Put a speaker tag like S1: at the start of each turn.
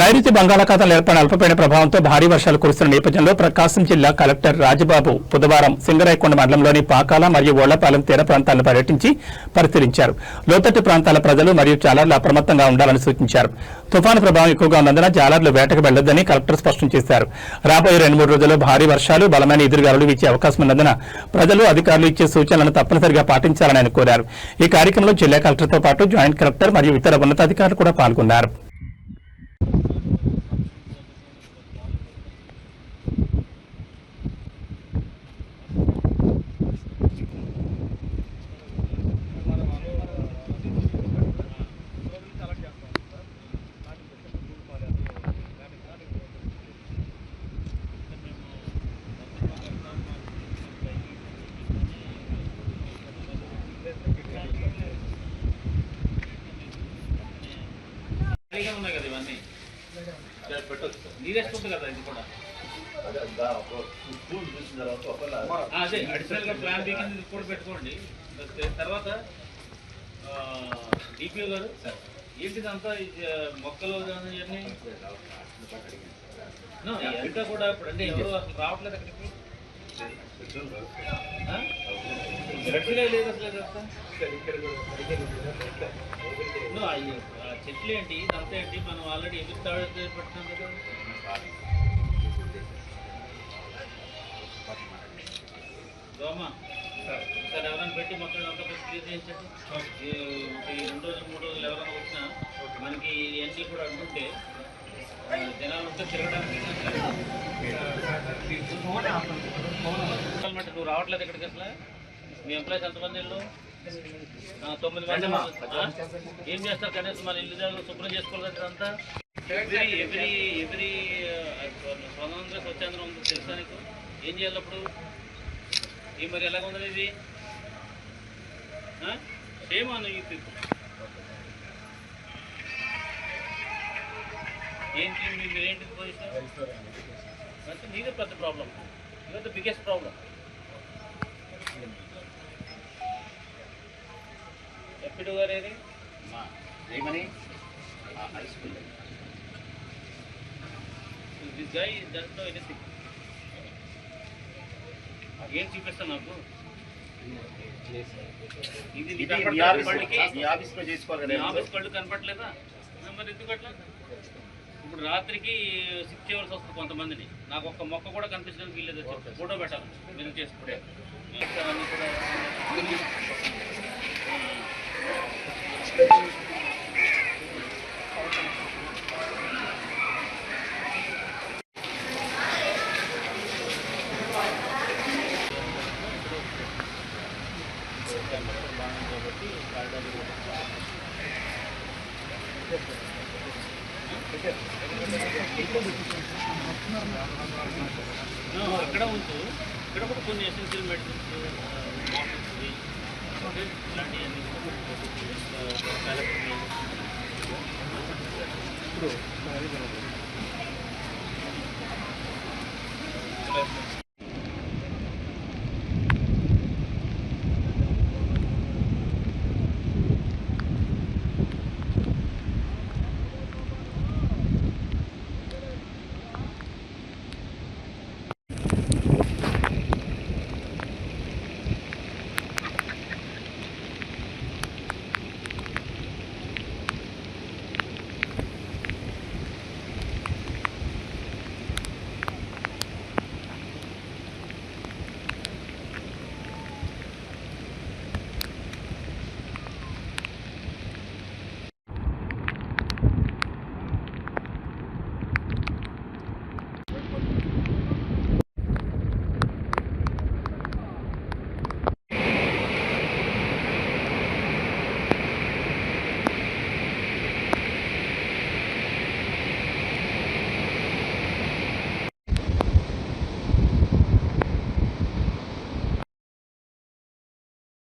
S1: నైరుతి బంగాళాఖాతంలో ఏర్పడిన అల్పపీడన ప్రభావంతో భారీ వర్షాలు కురుస్తున్న నేపథ్యంలో ప్రకాశం జిల్లా కలెక్టర్ రాజబాబు బుధవారం సింగరాయకొండ మండలంలోని పాకాల మరియు ఓళ్ళపాలెం తీర ప్రాంతాలను పర్యటించి పరిశీలించారు. లోతట్టు ప్రాంతాల ప్రజలు మరియు జాలర్లు అప్రమత్తంగా ఉండాలని సూచించారు. తుఫాను ప్రభావం ఎక్కువగా ఉన్నందున జాలర్లు వేటకు వెళ్ళొద్దని కలెక్టర్ స్పష్టం చేశారు. రాబోయే రెండు మూడు రోజుల్లో భారీ వర్షాలు బలమైన ఎదురుగాలులు వీచే అవకాశం ఉన్నందున ప్రజలు అధికారులు ఇచ్చే సూచనలను తప్పనిసరిగా పాటించాలని ఆయన కోరారు. ఈ కార్యక్రమంలో జిల్లా కలెక్టర్తో పాటు జాయింట్ కలెక్టర్ మరియు ఇతర ఉన్నతాధికారులు కూడా పాల్గొన్నారు.
S2: ఉన్నాయి కదా ఇవన్నీ? పెట్టచ్చు నీరేసుకుంటుంది కదా ఇది కూడా? అదే అడిషనల్గా ప్లాన్ కింద కూడా పెట్టుకోండి. తర్వాత డిపిఓ గారు ఏంటిది మొక్కలు కానీ ఇవన్నీ? No, కూడా ఇప్పుడు అంటే ఎవరు అసలు రావట్లేదు అక్కడికి? ఆ? గట్టిగా లేదు అసలు చెట్లు ఏంటి? ఇదంతా ఏంటి? మనం ఆల్రెడీ ఎదురు తాడు పెట్టినాం కదా దోమ. సార్ ఎవరైనా పెట్టి మొత్తం పెట్టి క్లియర్ చేయించండి. ఈ- ఈ రెండు రోజులు మూడు రోజులు ఎవరైనా వచ్చినా మనకి ఇవన్నీ కూడా అంటుంటే జనాలు ఉంటే తిరగడానికి నువ్వు రావట్లేదు ఇక్కడికి అసలు. మీ ఎంప్లాయీస్ ఎంతమంది ఆ, తొమ్మిది మంది? ఏం చేస్తారు? కనీసం మన ఇల్లు దగ్గర శుభ్రం చేసుకోవాలి కదా ఇదంతా? ఎవ్రీ ఎవ్రీ ఎవ్రీ స్వతంత్ర స్వచ్ఛంద్రం ఉంది తెలుసా నీకు? ఏం చేయాలి అప్పుడు? ఈ మరి ఎలాగ ఉంది ఇది? సేమ్ అన్న ఈ ఏంటి మీరేంటి పొజిషన్ అంటే నీదే పెద్ద ప్రాబ్లం ఇదే ద బిగ్గెస్ట్ ప్రాబ్లం ఎప్పుడు గారు ఏది this guy does know anything ఏం చూపిస్తా నాకు? ఇది?
S3: మీ ఆఫీస్లో చేసుకోవాలి
S2: నీ
S3: కదా
S2: ఆఫీస్ కళ్ళు కనపట్లేదా మరి ఎందుకు అట్లా ఇప్పుడు రాత్రికి షిఫ్ట్ చేయవలసి వస్తుంది కొంతమందిని. నాకు ఒక్క మొక్క కూడా కనిపించడానికి వీల్లేదు. ఫోటో పెట్టాలి. మీరు చేసుకుంటే. కూడా అక్కడ ఉంటూ ఇక్కడ కూడా కొన్ని ఎసెన్షియల్ మెడిసిన్స్ ఇలాంటివన్నీ ఇప్పుడు